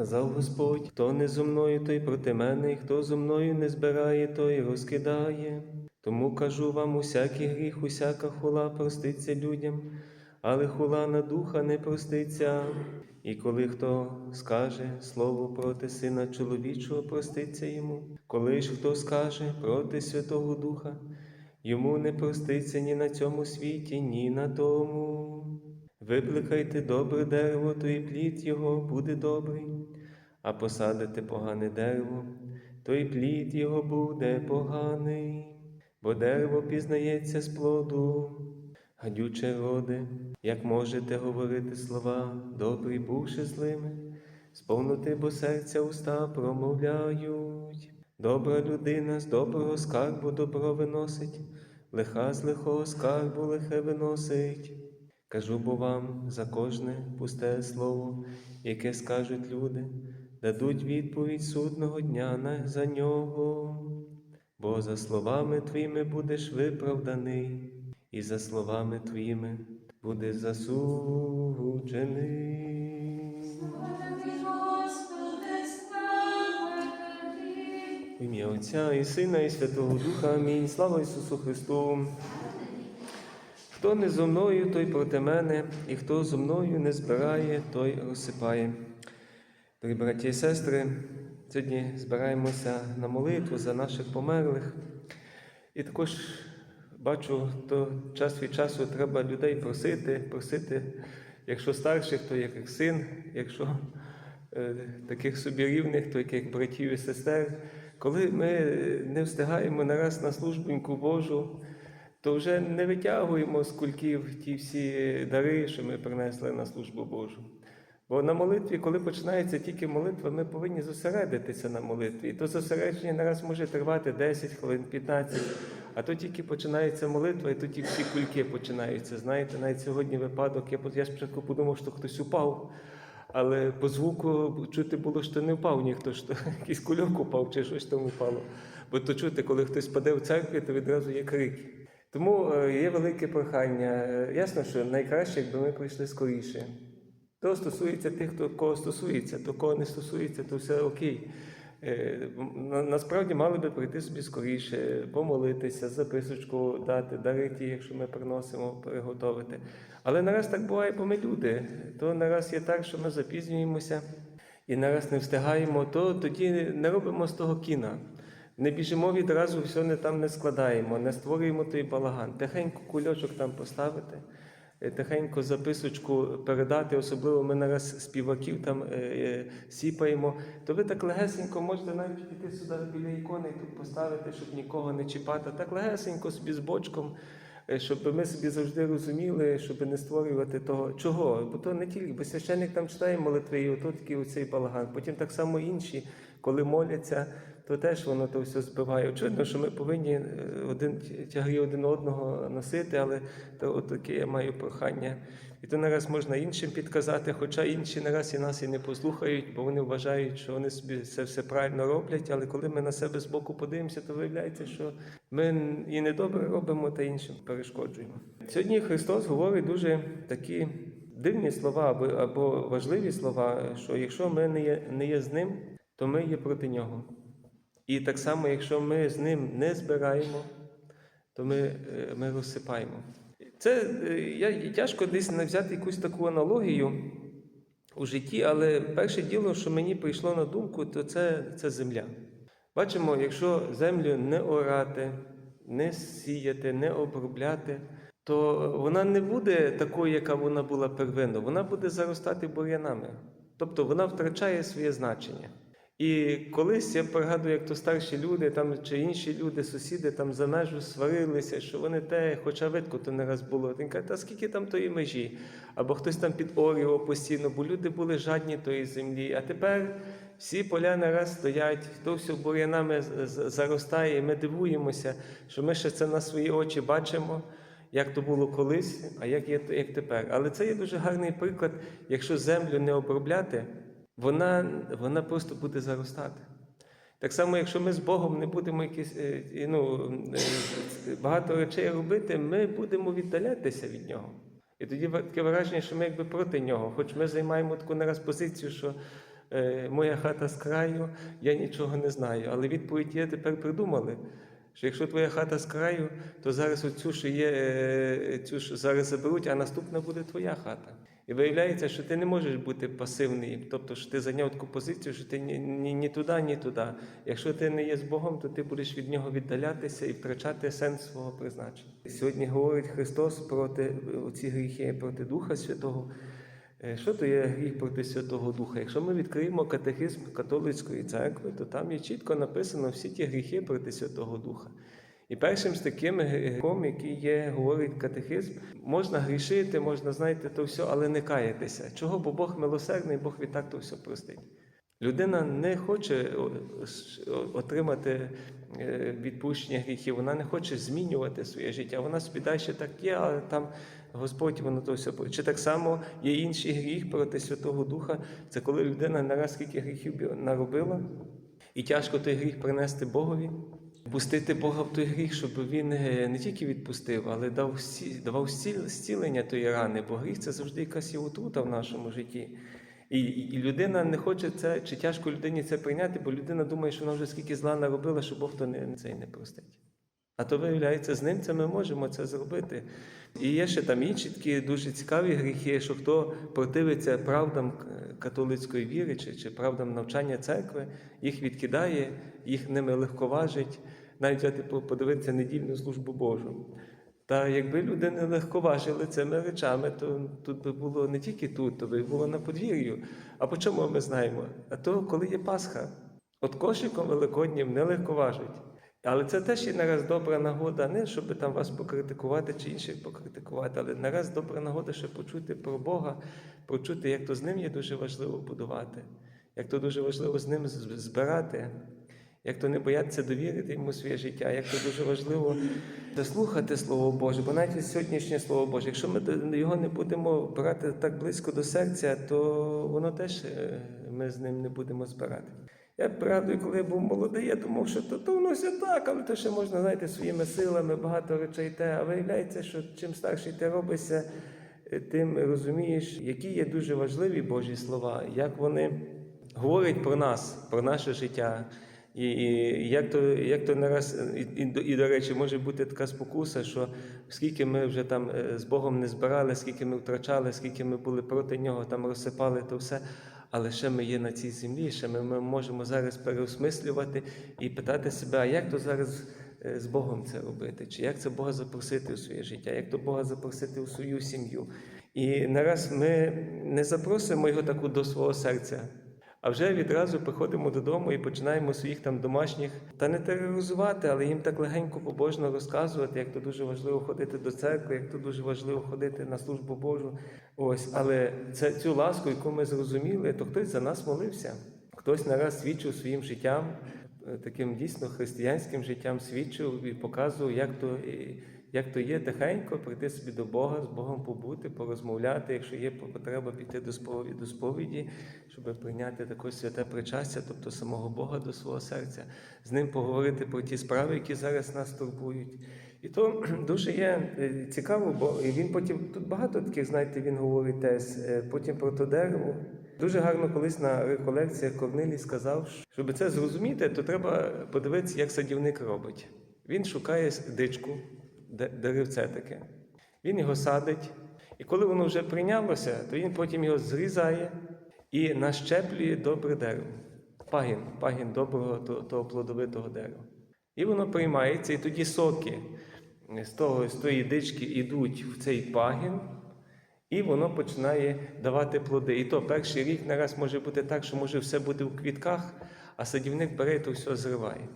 Сказав Господь, хто не зо мною, той проти мене, і хто зо мною не збирає, той розкидає. Тому кажу вам, усякий гріх, усяка хула проститься людям, але хула на духа не проститься. І коли хто скаже слово проти сина чоловічого, проститься йому, коли ж хто скаже проти Святого Духа, йому не проститься ні на цьому світі, ні на тому. Викликайте добре дерево, то і плід його буде добрий, а посадите погане дерево, то і плід його буде поганий, бо дерево пізнається з плоду. Гадюче роде, як можете говорити слова, добрі бувши злими, сповнити, бо серця уста промовляють. Добра людина з доброго скарбу добро виносить, лиха з лихого скарбу лихе виносить. Кажу бо вам за кожне пусте слово, яке скажуть люди, дадуть відповідь судного дня на- за нього. Бо за словами твоїми будеш виправданий, і за словами твоїми будеш засуджений. В ім'я Отця і Сина, і Святого Духа. Амінь. Слава Ісусу Христу. Хто не зо мною, той проти мене, і хто зо мною не збирає, той розсипає. Дорогі браті і сестри, сьогодні збираємося на молитву за наших померлих. І також бачу, то час від часу треба людей просити, просити, якщо старших, то як син, якщо е, таких собі рівних, то як братів і сестер. Коли ми не встигаємо нараз на службоньку Божу, то вже не витягуємо з кульків ті всі дари, що ми принесли на службу Божу. Бо на молитві, коли починається тільки молитва, ми повинні зосередитися на молитві. І то зосередження нараз може тривати 10 хвилин, 15, а то тільки починається молитва, і то ті всі кульки починаються. Знаєте, навіть сьогодні випадок, я, я спочатку подумав, що хтось упав, але по звуку чути було, що не впав ніхто, що якийсь кульок упав чи щось там упало. Бо то чути, коли хтось паде в церкві, то відразу є крики. Тому е, є велике прохання. Е, Ясно, що найкраще, якби ми прийшли скоріше. То стосується тих, хто кого стосується, то кого не стосується, то все окей. Е, Насправді мали би прийти собі скоріше, помолитися, записочку дати, дарити, якщо ми приносимо, приготовити. Але нараз так буває, бо ми люди. То нараз є так, що ми запізнюємося і нараз не встигаємо, то тоді не робимо з того кіна. Не біжимо відразу, все не там не складаємо, не створюємо той балаган. Тихенько кульочок там поставити, тихенько записочку передати, особливо ми нараз співаків там е, е, сіпаємо, то ви так легесенько можете навіть піти сюди біля ікони і тут поставити, щоб нікого не чіпати. Так легесенько собі з бочком, е, щоб ми собі завжди розуміли, щоб не створювати того. Чого? Бо то не тільки, бо священник там читає молитви, і ото такий оцей балаган. Потім так само інші, коли моляться, то теж воно то все збиває. Очевидно, що ми повинні е, один тяги один одного носити, але то таке я маю прохання. І то нараз можна іншим підказати, хоча інші нараз і нас і не послухають, бо вони вважають, що вони собі це все правильно роблять. Але коли ми на себе збоку подивимося, то виявляється, що ми і недобре робимо, та іншим перешкоджуємо. Сьогодні Христос говорить дуже такі дивні слова або, або важливі слова, що якщо ми не є, не є з ним, то ми є проти нього. І так само, якщо ми з ним не збираємо, то ми, е, ми розсипаємо. Це е, я тяжко десь взяти якусь таку аналогію у житті, але перше діло, що мені прийшло на думку, то це, це земля. Бачимо, якщо землю не орати, не сіяти, не обробляти, то вона не буде такою, яка вона була первинно, вона буде заростати бур'янами. Тобто вона втрачає своє значення. І колись я пригадую, як то старші люди там, чи інші люди, сусіди там за межу сварилися, що вони те, хоча видко то не раз було. Він каже, та скільки там тої межі? Або хтось там підорював постійно, бо люди були жадні тої землі. А тепер всі поля нараз стоять, то все бур'янами заростає, і ми дивуємося, що ми ще це на свої очі бачимо. Як то було колись, а як є як тепер. Але це є дуже гарний приклад, якщо землю не обробляти, вона, вона просто буде заростати. Так само, якщо ми з Богом не будемо якісь, е, ну, е, багато речей робити, ми будемо віддалятися від нього. І тоді таке враження, що ми якби проти нього, хоч ми займаємо таку нараз позицію, що е, моя хата з краю, я нічого не знаю. Але відповідь є тепер придумали. Що якщо твоя хата з краю, то зараз оцю, що є, е, цю ж зараз заберуть, а наступна буде твоя хата. І виявляється, що ти не можеш бути пасивний, тобто що ти зайняв таку позицію, що ти ні, ні, ні туди, ні туди. Якщо ти не є з Богом, то ти будеш від нього віддалятися і втрачати сенс свого призначення. Сьогодні говорить Христос проти ці гріхи, проти Духа Святого. Е, Що то є гріх проти Святого Духа? Якщо ми відкриємо катехизм католицької церкви, то там є чітко написано всі ті гріхи проти Святого Духа. І першим з таким гріхом, який є, говорить катехизм, можна грішити, можна, знаєте, то все, але не каятися. Чого? Бо Бог милосердний, Бог відтак то все простить. Людина не хоче отримати е, відпущення гріхів, вона не хоче змінювати своє життя. Вона собі далі так є, але там Господь воно то все. Чи так само є інший гріх проти Святого Духа? Це коли людина нараз скільки гріхів наробила, і тяжко той гріх принести Богові. Пустити Бога в той гріх, щоб він е, не тільки відпустив, але дав давав зціл- зцілення тої рани, бо гріх це завжди якась є отрута в нашому житті. І, і людина не хоче це, чи тяжко людині це прийняти, бо людина думає, що вона вже скільки зла наробила, що Бог то не, це не простить. А то виявляється, з ним це ми можемо це зробити. І є ще там інші такі дуже цікаві гріхи, що хто противиться правдам католицької віри чи, чи правдам навчання церкви, їх відкидає, їх ними легковажить, навіть взяти по- подивитися недільну службу Божу. Та якби люди не легковажили цими речами, то тут би було не тільки тут, то би було на подвір'ю. А по чому ми знаємо? А то коли є Пасха, от кошиком великоднім не легковажить. Але це теж є нараз добра нагода, не щоб там вас покритикувати чи інших покритикувати, але нараз добра нагода, щоб почути про Бога, почути, як то з ним є дуже важливо будувати, як то дуже важливо з ним збирати, як то не боятися довірити йому своє життя, як то дуже важливо дослухати Слово Боже, бо навіть сьогоднішнє Слово Боже, якщо ми його не будемо брати так близько до серця, то воно теж е, ми з ним не будемо збирати. Я пригадую, коли я був молодий, я думав, що то, то воно все так, але то ще можна, знаєте, своїми силами багато речей те. А виявляється, що чим старший ти робишся, е, тим розумієш, які є дуже важливі Божі слова, як вони говорять про нас, про наше життя. І, і як то, як то нараз, і, і, до- і, до речі, може бути така спокуса, що скільки ми вже там е, з Богом не збирали, скільки ми втрачали, скільки ми були проти нього, там розсипали то все. Але ще ми є на цій землі, ще ми, ми можемо зараз переосмислювати і питати себе, а як то зараз е, з Богом це робити? Чи як це Бога запросити у своє життя, як то Бога запросити у свою сім'ю? І нараз ми не запросимо його таку до свого серця. А вже відразу приходимо додому і починаємо своїх там домашніх та не тероризувати, але їм так легенько побожно розказувати, як то дуже важливо ходити до церкви, як то дуже важливо ходити на службу Божу. Ось, але це цю ласку, яку ми зрозуміли, то хтось за нас молився, хтось нараз свідчив своїм життям, е, таким дійсно християнським життям свідчив і показував, як то. Як то є тихенько прийти собі до Бога, з Богом побути, порозмовляти, якщо є потреба піти до сповіді, до сповіді, щоб прийняти також святе причастя, тобто самого Бога до свого серця, з ним поговорити про ті справи, які зараз нас турбують. І то дуже є е, цікаво, бо він потім тут багато таких, знаєте, він говорить теж, е, потім про то дерево. Дуже гарно колись на реколекціях Корнилій сказав, що щоб це зрозуміти, то треба подивитися, як садівник робить. Він шукає дичку, деревце таке. Він його садить, і коли воно вже прийнялося, то він потім його зрізає і нащеплює добре дерево. Пагін, пагін доброго то- того плодовитого дерева. І воно приймається, і тоді соки з, того, з тої дички йдуть в цей пагін, і воно починає давати плоди. І то перший рік нараз може бути так, що може все бути в квітках, а садівник бере то все зриває.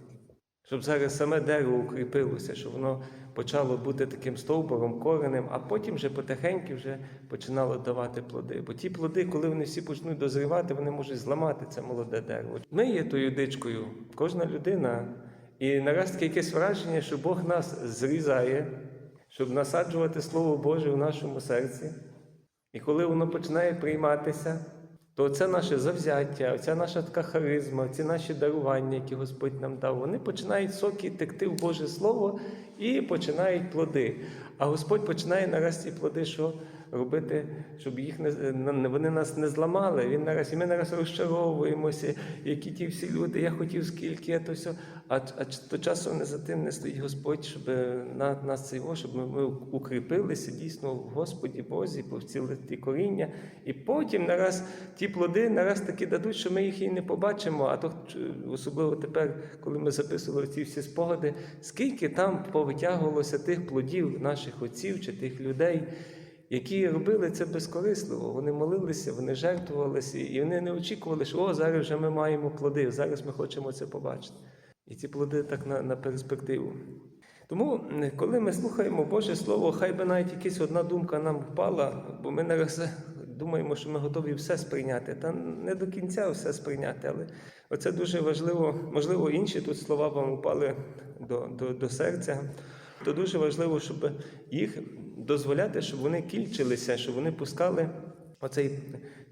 Щоб зараз саме дерево укріпилося, щоб воно почало бути таким стовбуром, коренем, а потім вже потихеньку вже починало давати плоди. Бо ті плоди, коли вони всі почнуть дозрівати, вони можуть зламати це молоде дерево. Ми є тою дичкою, кожна людина. І нараз таке якесь враження, що Бог нас зрізає, щоб насаджувати Слово Боже в нашому серці. І коли воно починає прийматися, то це наше завзяття, ця наша така харизма, ці наші дарування, які Господь нам дав, вони починають соки текти в Боже Слово і починають плоди. А Господь починає наразі плоди що робити, щоб їх не вони нас не зламали. Він нараз, і ми нараз розчаровуємося, які ті всі люди, я хотів скільки, я то все. А, а то часом не за тим не стоїть Господь, щоб на нас цей о, щоб ми, ми укріпилися дійсно в Господі Бозі, повцілили ті коріння, і потім нараз ті плоди нараз таки дадуть, що ми їх і не побачимо. А то особливо тепер, коли ми записували ці всі спогади, скільки там повитягувалося тих плодів наших отців чи тих людей. Які робили це безкорисливо, вони молилися, вони жертвувалися, і вони не очікували, що о, зараз вже ми маємо плоди, зараз ми хочемо це побачити. І ці плоди так на, на перспективу. Тому, коли ми слухаємо Боже Слово, хай би навіть якась одна думка нам впала, бо ми нараз думаємо, що ми готові все сприйняти. Та не до кінця все сприйняти, але оце дуже важливо. Можливо, інші тут слова вам впали до, до, до серця. То дуже важливо, щоб їх дозволяти, щоб вони кільчилися, щоб вони пускали оцей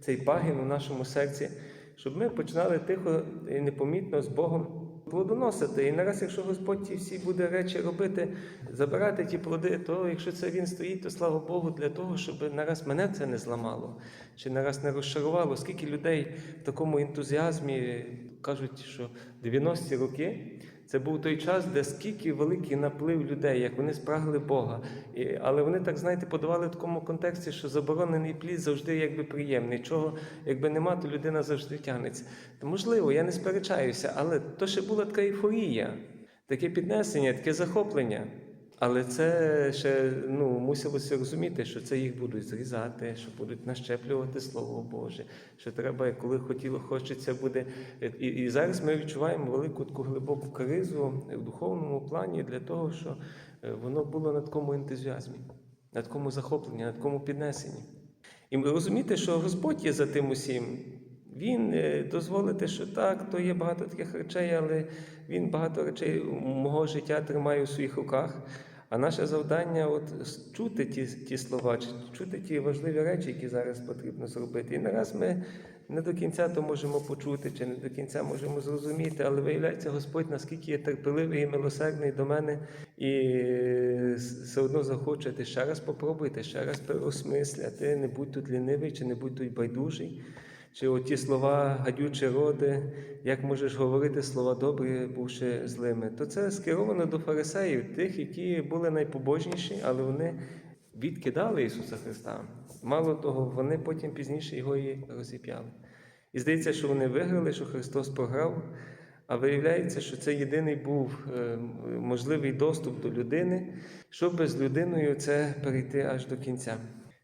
цей пагін у нашому серці, щоб ми починали тихо і непомітно з Богом плодоносити. І нараз, якщо Господь ті всі буде речі робити, забирати ті плоди, то якщо це він стоїть, то слава Богу, для того, щоб нараз мене це не зламало, чи нараз не розчарувало. Скільки людей в такому ентузіазмі кажуть, що 90-ті роки. Це був той час, де скільки великий наплив людей, як вони спрагли Бога. І, але вони так, знаєте, подавали в такому контексті, що заборонений плід завжди якби приємний. Чого якби нема, то людина завжди тягнеться. То можливо, я не сперечаюся, але то ще була така ейфорія, таке піднесення, таке захоплення. Але це ще ну, мусилося розуміти, що це їх будуть зрізати, що будуть нащеплювати Слово Боже, що треба, коли хотіло, хочеться буде. І, і зараз ми відчуваємо велику таку глибоку кризу в духовному плані для того, що е, воно було на такому ентузіазмі, на такому захопленні, на такому піднесенні. І ми розумієте, що Господь є за тим усім. Він е, дозволити, що так, то є багато таких речей, але він багато речей мого життя тримає у своїх руках. А наше завдання от чути ті, ті слова, чути ті важливі речі, які зараз потрібно зробити. І нараз ми не до кінця то можемо почути, чи не до кінця можемо зрозуміти, але виявляється, Господь наскільки є терпеливий і милосердний до мене, і все одно захочете ще раз попробуйте, ще раз переосмисляти, не будь тут лінивий, чи не будь тут байдужий. Чи оті слова гадючі роди, як можеш говорити слова добрі, бувши злими, то це скеровано до фарисеїв, тих, які були найпобожніші, але вони відкидали Ісуса Христа. Мало того, вони потім пізніше його і розіп'яли. І здається, що вони виграли, що Христос програв, а виявляється, що це єдиний був е, можливий доступ до людини, щоб з людиною це перейти аж до кінця.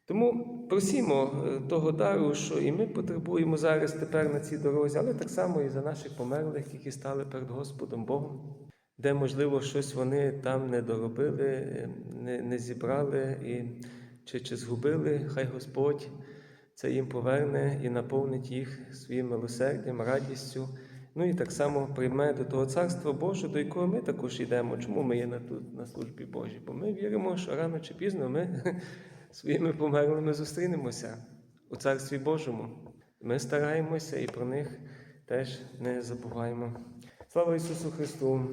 Тому просімо е, того дару, що і ми потребуємо зараз тепер на цій дорозі, але так само і за наших померлих, які стали перед Господом Богом, де, можливо, щось вони там не доробили, не, не зібрали і, чи, чи згубили, хай Господь це їм поверне і наповнить їх своїм милосердям, радістю. Ну і так само прийме до того царства Божого, до якого ми також йдемо. Чому ми є на, тут, на службі Божій? Бо ми віримо, що рано чи пізно ми своїми померлими зустрінемося у Царстві Божому. Ми стараємося і про них теж не забуваємо. Слава Ісусу Христу!